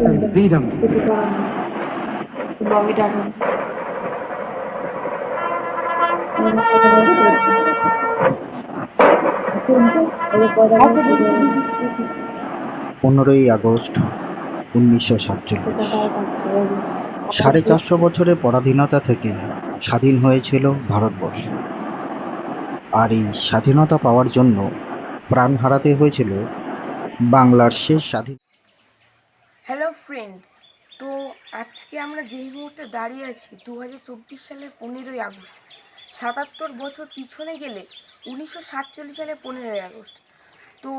and পনেরোই August উনিশশো সাতচল্লিশ। সাড়ে চারশো বছরের পরাধীনতা থেকে স্বাধীন হয়েছিল ভারতবর্ষ। আর এই স্বাধীনতা পাওয়ার জন্য প্রাণ হারাতে হয়েছিল বাংলার শেষ স্বাধীন হ্যালো ফ্রেন্ডস তো আজকে আমরা যেই মুহূর্তে দাঁড়িয়ে আছি দু হাজার চব্বিশ সালের পনেরোই আগস্ট। সাতাত্তর বছর পিছনে গেলে উনিশশো সাতচল্লিশ সালের পনেরোই আগস্ট। তো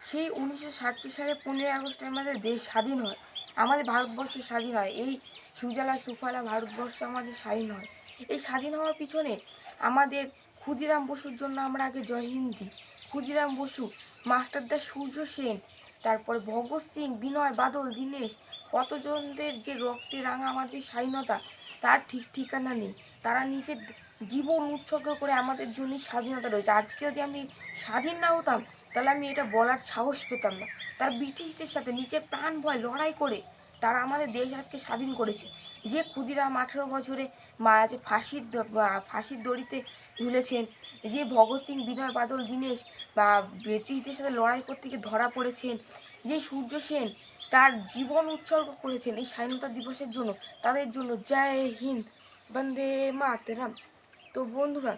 সেই উনিশশো সাতচল্লিশ সালের পনেরোই আগস্টে আমাদের দেশ স্বাধীন হয়। আমাদের ভারতবর্ষ স্বাধীন হয়। এই সুজলা, সুফলা ভারতবর্ষ আমাদের স্বাধীন হয়। এই স্বাধীন হওয়ার পিছনে আমাদের ক্ষুদিরাম বসুর জন্য আমরা আগে জয় হিন্দি ক্ষুদিরাম বসু, মাস্টারদা সূর্য সেন তারপর ভগৎ সিং, বিনয় বাদল, দীনেশ, কতজনদের যে রক্তে রাঙা আমাদের স্বাধীনতা, তার ঠিক ঠিকানা নেই। তারা নিজের জীবন উৎসর্গ করে আমাদের জন্য স্বাধীনতা রয়েছে। আজকে যদি আমি স্বাধীন না হতাম, তাহলে আমি এটা বলার সাহস পেতাম না। তারা ব্রিটিশদের সাথে নিজের প্রাণ ভয় লড়াই করে তারা আমাদের দেশ আজকে স্বাধীন করেছে। যে ক্ষুদিরাম আঠেরো বছরে আছে, ফাঁসির ফাঁসির দড়িতে ঝুলেছেন। যে ভগৎ সিং, বিনয় বাদল, দীনেশ বা ব্রিটিশদের সাথে লড়াই করতে গিয়ে ধরা পড়েছেন। যে সূর্য সেন তার জীবন উৎসর্গ করেছেন এই স্বাধীনতা দিবসের জন্য। তাদের জন্য জয় হিন্দ, বন্দে মাতরম। তো বন্ধুরা,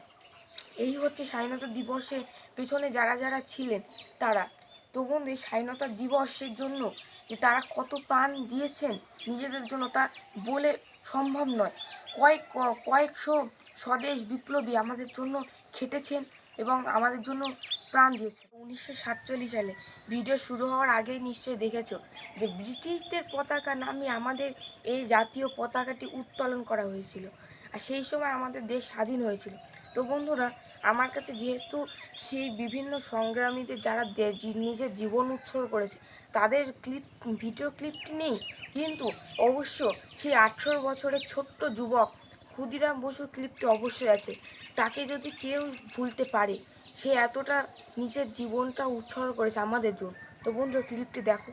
এই হচ্ছে স্বাধীনতা দিবসের পেছনে যারা যারা ছিলেন, তারা। তো বন্ধু এই স্বাধীনতা দিবসের জন্য যে তারা কত প্রাণ দিয়েছেন, নিজেদের জন্য তা বলে সম্ভব নয়। কয়েক, কয়েকশো স্বদেশ বিপ্লবী আমাদের জন্য খেটেছেন এবং আমাদের জন্য প্রাণ দিয়েছে উনিশশো সাতচল্লিশ সালে ভিডিও শুরু হওয়ার আগেই নিশ্চয়ই দেখেছ যে ব্রিটিশদের পতাকা নামিয়ে আমাদের এই জাতীয় পতাকাটি উত্তোলন করা হয়েছিল। আর সেই সময় আমাদের দেশ স্বাধীন হয়েছিল। তো বন্ধুরা আমার কাছে যেহেতু সেই বিভিন্ন সংগ্রামীদের যারা নিজের জীবন উৎসর্গ করেছে, তাদের ক্লিপ, ভিডিও ক্লিপটি নেই। কিন্তু অবশ্য সেই আঠেরো বছরের ছোট্ট যুবক ক্ষুদিরাম বসুর ক্লিপটি অবশ্যই আছে। তাকে যদি কেউ ভুলতে পারে, সে এতটা নিজের জীবনটা উৎসর্গ করেছে আমাদের জন্য। তো বন্ধু ক্লিপটি দেখো।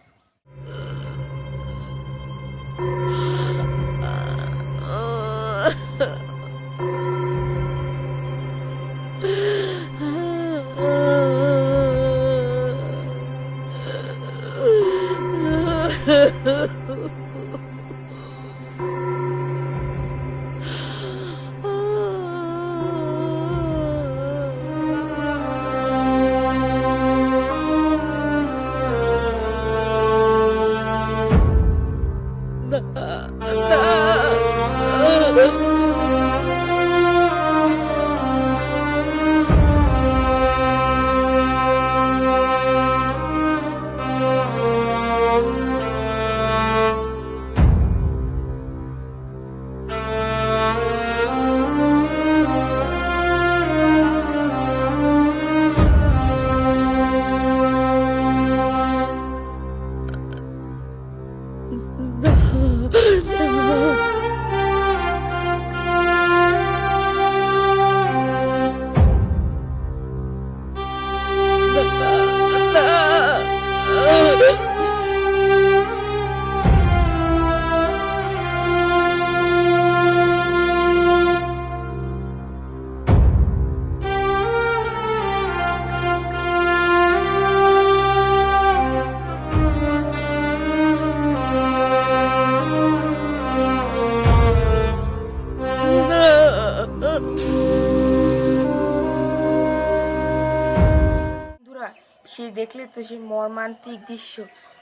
বন্ধুরা, সে দেখলে তো সে মর্মান্তিক দৃশ্য,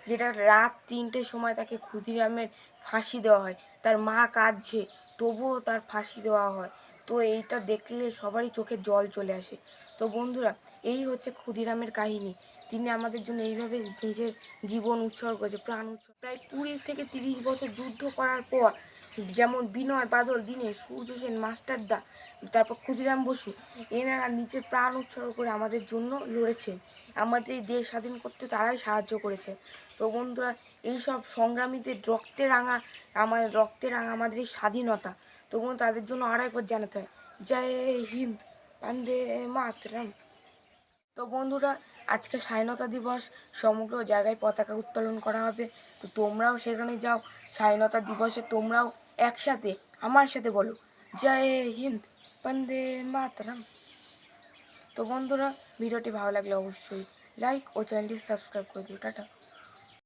যেটা রাত তিনটের সময় তাকে ক্ষুদিরামের ফাঁসি দেওয়া হয়। তার মা কাঁদছে, তবুও তার ফাঁসি দেওয়া হয়। তো এইটা দেখলে সবারই চোখে জল চলে আসে। তো বন্ধুরা, এই হচ্ছে ক্ষুদিরামের কাহিনী। তিনি আমাদের জন্য এইভাবে নিজের জীবন উৎসর্গ করেছে, প্রাণ উৎসর্গ প্রায় কুড়ি থেকে তিরিশ বছর যুদ্ধ করার পর যেমন বিনয় বাদল, দীনেশ, সূর্য সেন মাস্টারদা তারপর ক্ষুদিরাম বসু, এনারা নিজের প্রাণ উৎসর্গ করে আমাদের জন্য লড়েছেন। আমাদের এই দেশ স্বাধীন করতে তারাই সাহায্য করেছে। তো বন্ধুরা, এইসব সংগ্রামীদের রক্তে রাঙা, আমাদের রক্তে রাঙা আমাদের এই স্বাধীনতা। তো বন্ধু তাদের জন্য আরও একবার জানাতে হয়। জয় হিন্দ, বন্দে মাতরম। তো বন্ধুরা, আজকে স্বাধীনতা দিবস, সমগ্র জায়গায় পতাকা উত্তোলন করা হবে। তো তোমরাও সেখানে যাও। স্বাধীনতা দিবসে তোমরাও একসাথে, আমার সাথে বলো। জয় হিন্দ, বন্দে মাতরম। তো বন্ধুরা, ভিডিওটি ভালো লাগলে অবশ্যই লাইক ও চ্যানেলটি সাবস্ক্রাইব করে দিও। টাটা।